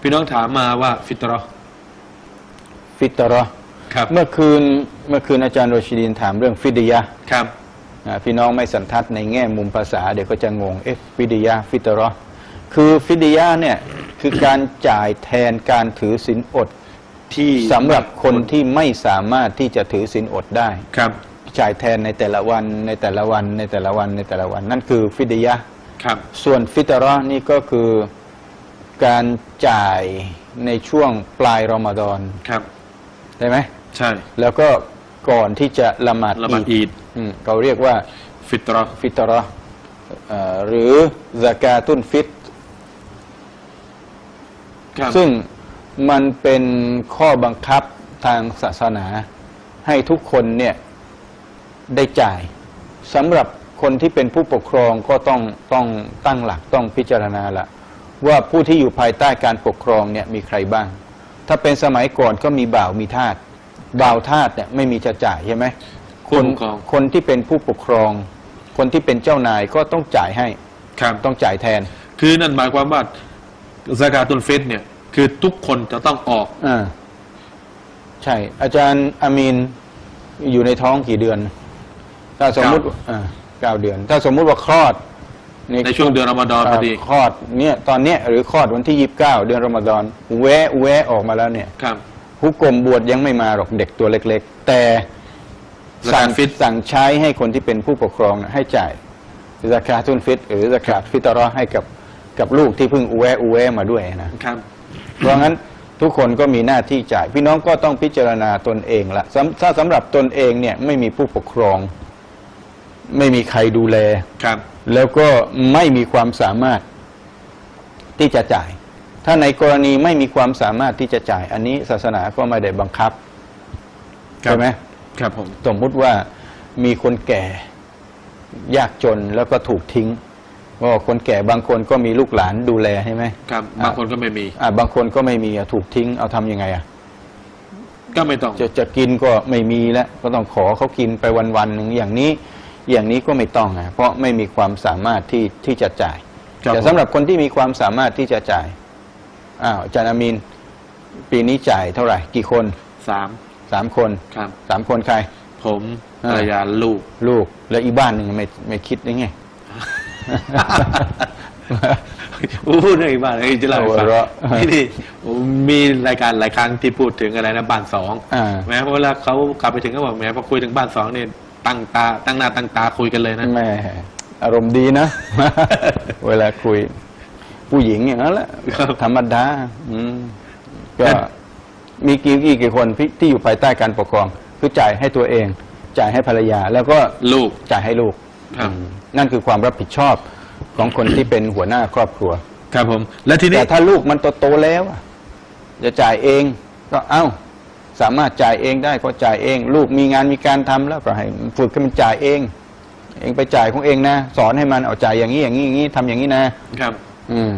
พี่น้องถามมาว่าฟิตรอฟิตรอห์ครับเมื่อคืนเมื่อคืนอาจารย์โรชิดีนถามเรื่องฟิดยะห์ครับอ่าพี่น้องไม่สันทัดในแง่มุมภาษาเดี๋ยวก็จะงงเอ๊ะฟิดยะห์ฟิตรอห์คือฟิดยะห์เนี่ยคือการจ่ายแทนการถือศีลอดที่สำหรับคนที่ไม่สามารถที่จะถือศีลอดได้ครับจ่ายแทนในแต่ละวันในแต่ละวันในแต่ละวันในแต่ละวัน นั่นคือฟิดยะห์ครับ ส่วนฟิตรอห์นี่ก็คือ การจ่ายในช่วงปลายรอมฎอนครับ ได้ไหม ใช่ แล้วก็ก่อนที่จะละหมาดละหมาดอีดอืมเขาเรียกว่าฟิตรอฟิตรอห์เอ่อหรือซากาตุนฟิต ครับซึ่งมันเป็นข้อบังคับทางศาสนา ให้ทุกคนเนี่ยได้จ่ายสำหรับคนที่เป็นผู้ปกครองก็ต้องต้องตั้งหลักต้องพิจารณาละ ว่าผู้ที่อยู่ภายใต้การปกครองเนี่ยมีใครบ้าง ถ้าเป็นสมัยก่อนก็มีบ่าวมีทาสบ่าวทาสเนี่ยไม่มีจะจ่ายใช่ไหมผู้คนปกครองคนที่เป็นผู้ปกครอง คนที่เป็นเจ้านายก็ต้องจ่ายให้ครับต้องจ่ายแทน คือนั่นหมายความว่าซากาตุลฟิตเนี่ย คือทุกคนจะต้องออกอ่าใช่ อาจารย์อามีนอยู่ในท้องกี่เดือน ถ้าสมมุติอ่าเก้าเดือน ถ้าสมมุติว่าคลอด ในช่วงเดือนรอมฎอนพอดีาคลอดเนี่ยตอนเนี้ยหรือคลอดวันที่ยี่สิบเก้าเดือนรอมฎอนแวะแวะออกมาแล้วเนี่ยครับฮุกกลมบวชยังไม่มาหรอกเด็กตัวเล็ก ๆ แต่ซะสั่กางตฟิตสั่งใช้ให้คนที่เป็นผู้ปกครองน่ะให้จ่ายซากาตุนฟิต หรือซากาตฟิตรอห์ให้กับกับลูกที่เพิ่งอุแวะอุแวะมาด้วยนะครับ เพราะงั้นทุกคนก็มีหน้าที่จ่าย พี่น้องก็ต้องพิจารณาตนเองละสำถ้าสำหรับตนเองเนี่ยไม่มีผู้ปกครอง ไม่มีใครดูแลครับ แล้วก็ไม่มีความสามารถที่จะจ่าย ถ้าในกรณีไม่มีความสามารถที่จะจ่าย อันนี้ศาสนาก็ไม่ได้บังคับครับใช่ไหมครับผมสมมุติว่ามีคนแก่ยากจนแล้วก็ถูกทิ้งก็คนแก่บางคนก็มีลูกหลานดูแลใช่ไหมครับ บางคนก็ไม่มี อ่าบางคนก็ไม่มีอะถูกทิ้งเอาทำยังไงอะก็ไม่ต้องจะจะกินก็ไม่มีแล้วก็ต้องขอเขากินไปวันวันๆหนึ่งอย่างนี้ อย่างนี้ก็ไม่ต้องอะเพราะไม่มีความสามารถที่ที่จะจ่ายครับแต่ผมสำหรับคนที่มีความสามารถที่จะจ่ายอ้าวอาจารย์อามินปีนี้จ่ายเท่าไหร่ กี่คนสามสามคนครับสามคนใคร ผมอ่าภรรยาลูกลูก แล้วอีกบ้านหนึ่งไม่ไม่คิดได้ไงพูดเรื่องอีกบ้านเลยจะเล่าให้ฟังหัวเราะนี่นี่ผมมีรายการหลายครั้งที่พูดถึงอะไรนะบ้านสองอ่าแม้เวลาเขากลับไปถึงก็บอกแม้พอคุยถึงบ้านสองเนี่ย ตั้งตาตั้งหน้าตั้งตาคุยกันเลยนะ แม่อารมณ์ดีนะ เวลาคุย ผู้หญิงอย่างนั้นแหละครับ ธรรมดาอืมก็มีกี่กี่กี่คนที่ที่อยู่ภายใต้การปกครอง คือจ่ายให้ตัวเอง จ่ายให้ภรรยา แล้วก็ลูก จ่ายให้ลูกครับ อืมนั่นคือความรับผิดชอบของคนที่เป็นหัวหน้าครอบครัว ครับผม และทีนี้แต่ถ้าลูกมันโตๆแล้วอะจะจ่ายเองก็เอ้า สามารถจ่ายเองได้ก็จ่ายเอง ลูกมีงานมีการทำแล้วก็ให้มันฝึกให้มันจ่ายเอง เองไปจ่ายของเองนะ สอนให้มันเอาจ่ายอย่างนี้อย่างนี้อย่างนี้ทำอย่างนี้นะครับ อืม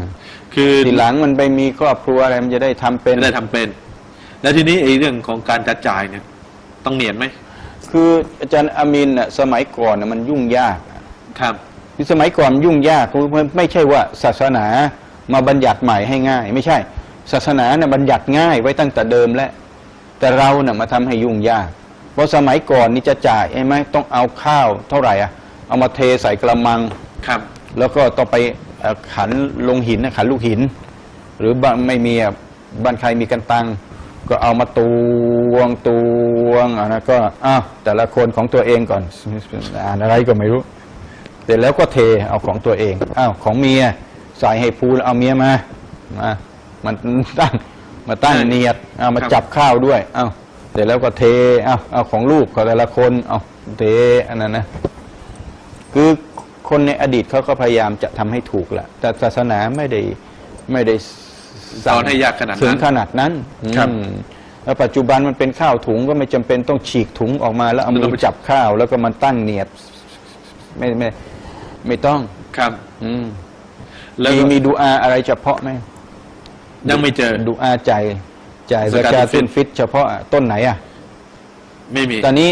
คือทีหลังมันไปมีครอบครัวอะไรมันจะได้ทำเป็นไม่ได้ทำเป็น แล้วทีนี้ไอ้เรื่องของการจัดจ่ายเนี่ย ต้องเนียนไหมคืออาจารย์อามินน่ะสมัยก่อนน่ะมันยุ่งยากครับคือสมัยก่อนมันยุ่งยากคือมันไม่ใช่ว่าศาสนามาบัญญัติใหม่ให้ง่าย ไม่ใช่ ศาสนาเนี่ยบัญญัติง่ายไว้ตั้งแต่เดิมแล้ว แต่เราเนี่ยมาทำให้ยุ่งยาก เพราะสมัยก่อนนี่จะจ่ายใช่ไหมต้องเอาข้าวเท่าไหร่อะเอามาเทใส่กระมังครับ แล้วก็ต้องไปเอ่อขันลงหินนะขันลูกหิน หรือบ้านไม่มีอะบ้านใครมีกันตังก็เอามาตวงตวงอะนะก็อ้าวแต่ละคนของตัวเองก่อนอ่านอะไรก็ไม่รู้เสร็จแล้วก็เทเอาของตัวเองอ้าวของเมียใส่ให้พูแล้วเอาเมียมามามันตั้ง มาตั้งใช่เนียดเอามาครับจับข้าวด้วยอ้าวเสร็จแล้วก็เทเอาเอาของลูกของแต่ละคนเอาเทอันนั้นนะคือคนในอดีตเขาก็พยายามจะทำให้ถูกแหละแต่ศาสนาไม่ได้ไม่ได้สอนให้ยากขนาดนั้นถึงขนาดนั้นครับอืมแล้วปัจจุบันมันเป็นข้าวถุงก็ไม่จำเป็นต้องฉีกถุงออกมาแล้วเอามืแล้วอไปจับข้าว แล้วก็มันตั้งเนียดไม่ไม่ไม่ต้องครับ อืมแล้วมีก็มีดูอาอะไรเฉพาะไหม ยังไม่เจอ ดูอาใจใจสสกาตุกาฟิตุตนฟิต เฉพาะอะต้นไหนอะ ไม่มี ตอนนี้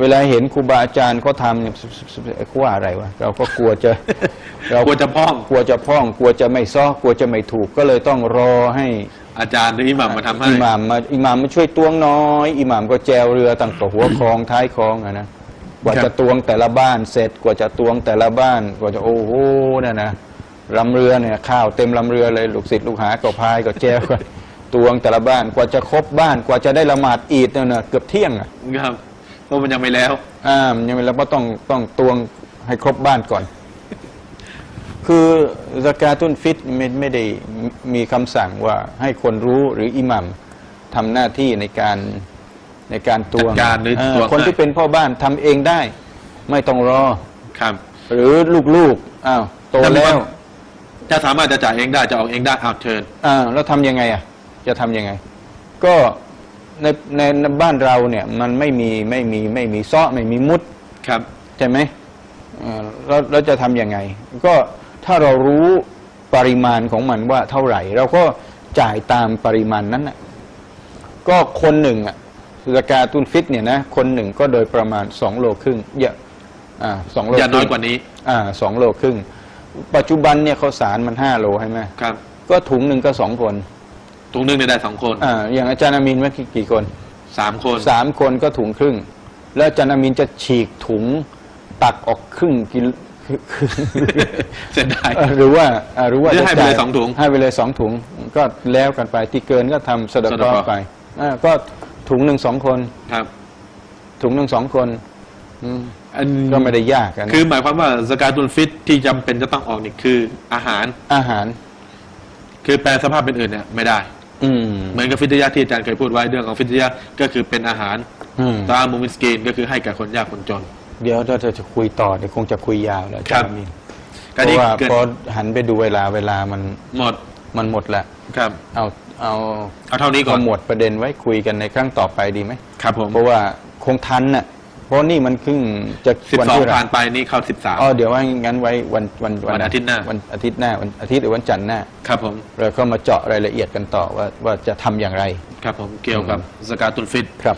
เวลาเห็นครูบาอาจารย์เขาทำเนี่ยเขาว่าอะไรวะเราก็กลัวจะ เรากลัวจะพ้อง กลัวจะพ้อง กลัวจะไม่ซ้อกลัวจะไม่ถูกก็เลยต้องรอให้อาจารย์หรืออิหมัมมาทำให้อิหม่ามมาอิหม่ามมาช่วยตวงน้อยอิหม่ามก็แจวเรือตั้งแต่หัวคลองท้ายคลองอะนะกว่าครับจะตวงแต่ละบ้านเสร็จกว่าจะตวงแต่ละบ้าน กว่าจะโอ้โหนั่นนะ ลำเรือเนี่ยข้าวเต็มลำเรือเลยลูกศิษย์ลูกหาก็พายก็แจวก็ตวงแต่ละบ้านกว่าจะครบบ้านกว่าจะได้ละหมาดอีดเนี่ยนะเกือบเที่ยงอะครับเพราะมันยังไม่แล้ว อ่ามันยังไม่แล้วก็ต้องต้องตวงให้ครบบ้านก่อน คือสกาตุนฟิตไม่ไม่ได้มีคำสั่งว่าให้คนรู้หรืออิหมัมทำหน้าที่ในการในการตวงจัดการหรือเออตวงคนให้ที่เป็นพ่อบ้านทำเองได้ ไม่ต้องรอครับ หรือลูกๆอ้าวโตแต่มันแล้ว จะสามารถจะจ่ายเองได้จะออกเองได้อ้าวเชิญอ่าแล้วทำยังไงอะ จะทำยังไง ก็ในในในบ้านเราเนี่ยมันไม่มีไม่มีไม่มีซ้อไม่มีมุด ครับ ใช่ไหมเอ่อแล้วแล้วจะทำยังไง ก็ถ้าเรารู้ปริมาณของมันว่าเท่าไหร่ เราก็จ่ายตามปริมาณนั้นนะก็คนหนึ่งอะสกาตุนฟิตเนี่ยนะคนหนึ่งก็โดยประมาณสองโลครึ่งเยอะอ่าสองโลอย่าน้อยครึ่งกว่านี้ อ่าสองโลครึ่ง ปัจจุบันเนี่ยข้าวสารมันห้าโลใช่ไหมครับก็ถุงหนึ่งก็สองคนถุงหนึงเนี่ยได้สองคนอ่าอย่างอาจารย์อามินเมื่อกี้กี่คนสามคนสามคนก็ถุงครึ่ง แล้วอาจารย์อามินจะฉีกถุงตักออกครึ่งกิโลเสียดายเอ่อหรือว่าเอ่อหรือว่าหรือจะให้ไปเลยจ่าสองถุงให้ไปเลยสองถุง ก็แล้วกันไปที่เกินก็ทำสดสะกดอกไปอ่าก็ถุงหนึ่งสองคนครับ ถุงหนึ่งสองคน อืม อันก็ไม่ได้ยากกันคือหมายความว่าสกาตุลฟิตที่จำเป็นจะต้องออกนี่คืออาหาร อาหาร คือแปลสภาพเป็นอื่นเนี่ยไม่ได้ อืมเหมือนกับฟิตยะที่อาจารย์เคยพูดไว้เรื่องของฟิตยะก็คือเป็นอาหารอืมตามมุมิสกีนก็คือให้กับคนยากคนจน เดี๋ยวเราจะคุยต่อเดี๋ยวคงจะคุยยาวแล้วอาครัจารบย์อามินก็เพนี่ราะว่าเกิดพอหันไปดูเวลาเวลามันหมดมันหมดแล้วครับ เอาเอาเอาเท่านี้ก่อเอานหมวดประเด็นไว้คุยกันในครั้งต่อไปดีไหมครับผม เพราะว่าคงทันน่ะเพ ราะนี่มันครึ่งจะสิบวันสองที่เท่าไหร่ผ่านไปนี่เข้าสิบสาม อ๋อเดี๋ยวว่างั้นไว้วันวันวันอาทิตย์หน้า วันอาทิตย์หน้าวันอาทิตย์หรือวันจันทร์หน้า ครับผม เราก็มาเจาะรายละเอียดกันต่อว่าว่าจะทำอย่างไร ครับผม เกี่ยวกับสกาตุลฟิต ครับ